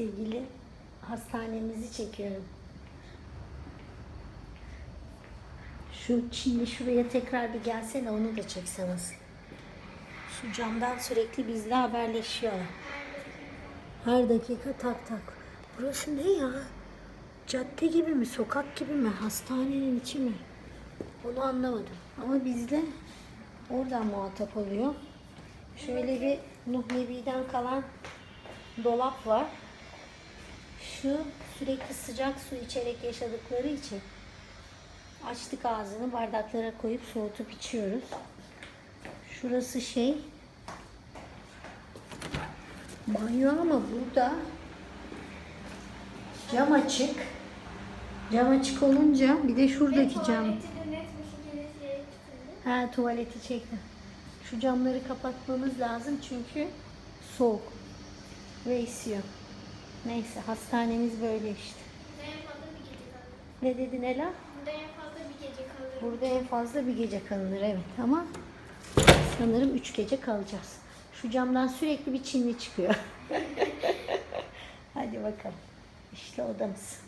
Sevgili hastanemizi çekiyorum. Şu Çinli şuraya tekrar bir gelsene onu da çekseniz. Şu camdan sürekli bizle haberleşiyorlar. Her dakika tak tak. Burası ne ya? Cadde gibi mi, sokak gibi mi, hastanenin içi mi? Onu anlamadım. Ama bizle oradan muhatap oluyor. Şöyle bir Nuh Nebi'den kalan dolap var. Şu sürekli sıcak su içerek yaşadıkları için açtık ağzını bardaklara koyup soğutup içiyoruz. Şurası şey banyo ama burada cam açık. Cam açık olunca bir de şuradaki cam. Ha tuvaleti çektim. Şu camları kapatmamız lazım çünkü soğuk ve esiyor. Neyse hastanemiz böyle işte. Burada en fazla bir gece kalır. Ne dedin Ela? Burada en fazla bir gece kalır. Burada en fazla bir gece kalınır evet ama sanırım üç gece kalacağız. Şu camdan sürekli bir Çinli çıkıyor. Hadi bakalım. İşte odamız.